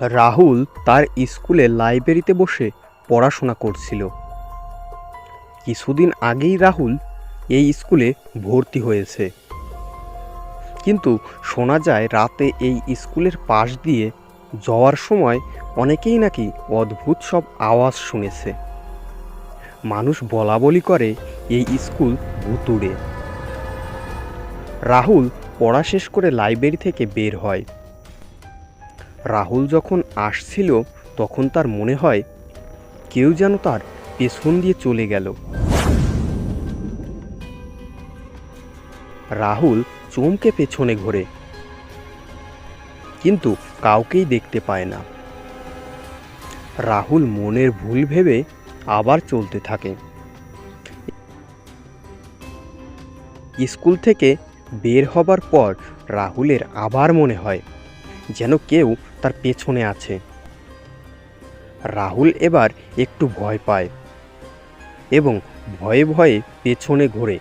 রাহুল তার স্কুলে লাইব্রেরিতে বসে পড়াশোনা করছিল। কিছুদিন আগেই রাহুল এই স্কুলে ভর্তি হয়েছে। কিন্তু শোনা যায় রাতে এই স্কুলের পাশ দিয়ে যাওয়ার সময় অনেকেই নাকি অদ্ভুত সব আওয়াজ শুনেছে। মানুষ বলা বলি করে এই স্কুল ভুতুড়ে। রাহুল পড়া শেষ করে লাইব্রেরি থেকে বের হয়। রাহুল যখন আসছিল, তখন তার মনে হয় কেউ যেন তার পেছন দিয়ে চলে গেল। রাহুল চমকে পেছনে ঘোরে, কিন্তু কাউকেই দেখতে পায় না। রাহুল মনের ভুল ভেবে আবার চলতে থাকে। স্কুল থেকে বের হবার পর রাহুলের আবার মনে হয় যেন কেউ তার পেছনে আছে। রাহুল এবার একটু ভয় পায় এবং ভয়ে ভয়ে পেছনে ঘোরে।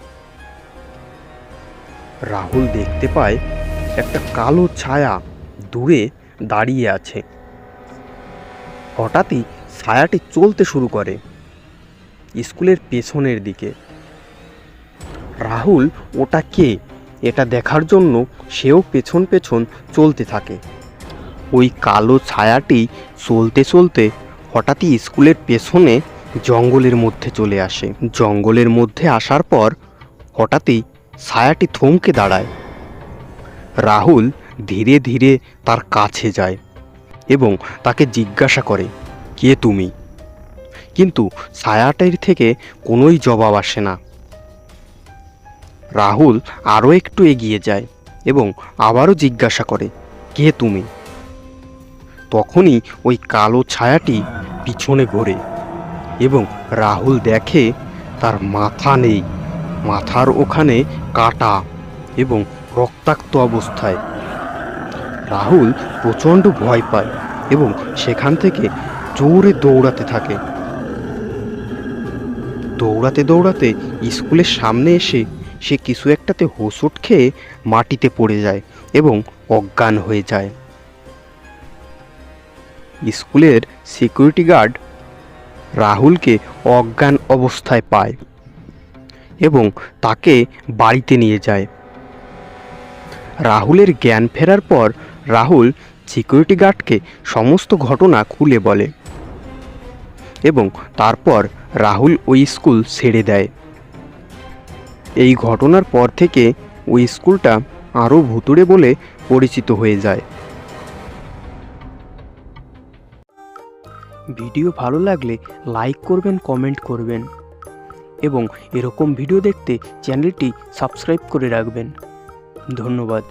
রাহুল দেখতে পায় একটা কালো ছায়া দূরে দাঁড়িয়ে আছে। হঠাৎই ছায়াটি চলতে শুরু করে স্কুলের পেছনের দিকে। রাহুল, ওটা কে? এটা দেখার জন্য সেও পেছন পেছন চলতে থাকে। ওই কালো ছায়াটি চলতে চলতে হঠাৎই স্কুলের পেছনে জঙ্গলের মধ্যে চলে আসে। জঙ্গলের মধ্যে আসার পর হঠাৎই ছায়াটি থমকে দাঁড়ায়। রাহুল ধীরে ধীরে তার কাছে যায় এবং তাকে জিজ্ঞাসা করে, কে তুমি? কিন্তু ছায়াটির থেকে কোনোই জবাব আসে না। রাহুল আরও একটু এগিয়ে যায় এবং আবারও জিজ্ঞাসা করে, কে তুমি? তখনই ওই কালো ছায়াটি পিছনে ঘোরে এবং রাহুল দেখে তার মাথা নেই। মাথার ওখানে কাটা এবং রক্তাক্ত অবস্থায়। রাহুল প্রচণ্ড ভয় পায় এবং সেখান থেকে জোরে দৌড়াতে থাকে। দৌড়াতে দৌড়াতে স্কুলের সামনে এসে সে কিছু একটাতে হোঁচট খেয়ে মাটিতে পড়ে যায় এবং অজ্ঞান হয়ে যায়। স্কুলের সিকিউরিটি গার্ড রাহুলকে অজ্ঞান অবস্থায় পায় এবং তাকে বাড়িতে নিয়ে যায়। রাহুলের জ্ঞান ফেরার পর রাহুল সিকিউরিটি গার্ডকে সমস্ত ঘটনা খুলে বলে এবং তারপর রাহুল ওই স্কুল ছেড়ে দেয়। এই ঘটনার পর থেকে ওই স্কুলটা আরও ভুতুড়ে বলে পরিচিত হয়ে যায়। ভিডিও ভালো লাগলে লাইক করবেন, কমেন্ট করবেন এবং এরকম ভিডিও দেখতে চ্যানেলটি সাবস্ক্রাইব করে রাখবেন। ধন্যবাদ।